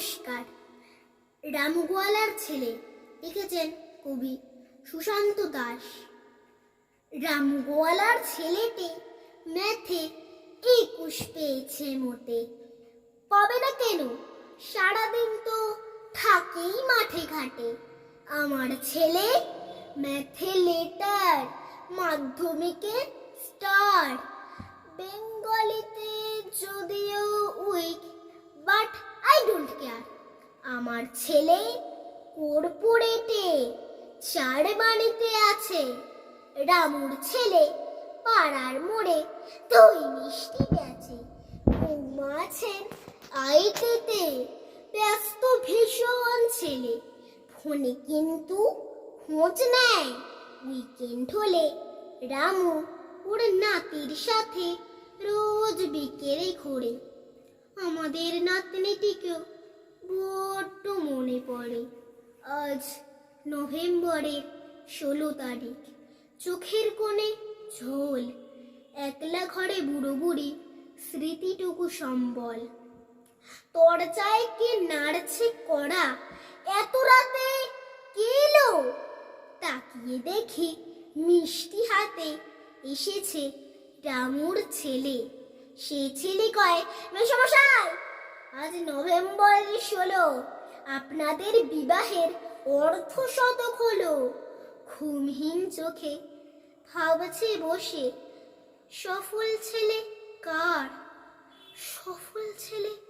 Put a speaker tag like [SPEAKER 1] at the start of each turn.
[SPEAKER 1] নমস্কার। রামগোয়ালার ছেলে, লিখেছেন কবি সুশান্ত দাস। রামগোয়ালার ছেলেটি ম্যাথে একুশ পেয়েছে মোটে। পাবে না কেন? সারাদিন তো থাকেই মাঠে ঘাটে। আমার ছেলে ম্যাথে লেটার, মাধ্যমিকে স্টার। বেঙ্গলিতে যদিও আমার ছেলে কর্পোরেটে চার বাড়িতে আছে, রামুর ছেলে পাড়ার মোড়ে দই মিষ্টি গেছে বৌমা আছেন আইটিতে, ব্যস্ত ভীষণ ছেলে। ফোনে কিন্তু খোঁজ নেয় উইকেন্ড হলে রামু ওর নাতির সাথে রোজ বিকেলে ঘোরে। আমাদের নাতনিটিকেও পড়ে আজ নভেম্বরের ষোলো তারিখ। চোখের কোণে ঝোল, একলা ঘরে বুড়ো বুড়ি স্মৃতিটুকু সম্বল। দরজায় কে নাড়ছে কড়া, এত রাতে কে এলো? তাকিয়ে দেখি মিষ্টি হাতে এসেছে রামুর ছেলে। সে ছেলে কয় মেসমশাই আজ নভেম্বর ষোলো আপনাদের বিবাহের অর্ধ শতক হলো। ঘুমহীন চোখে ভাবছে বসে সফল ছেলে কার? সফল ছেলে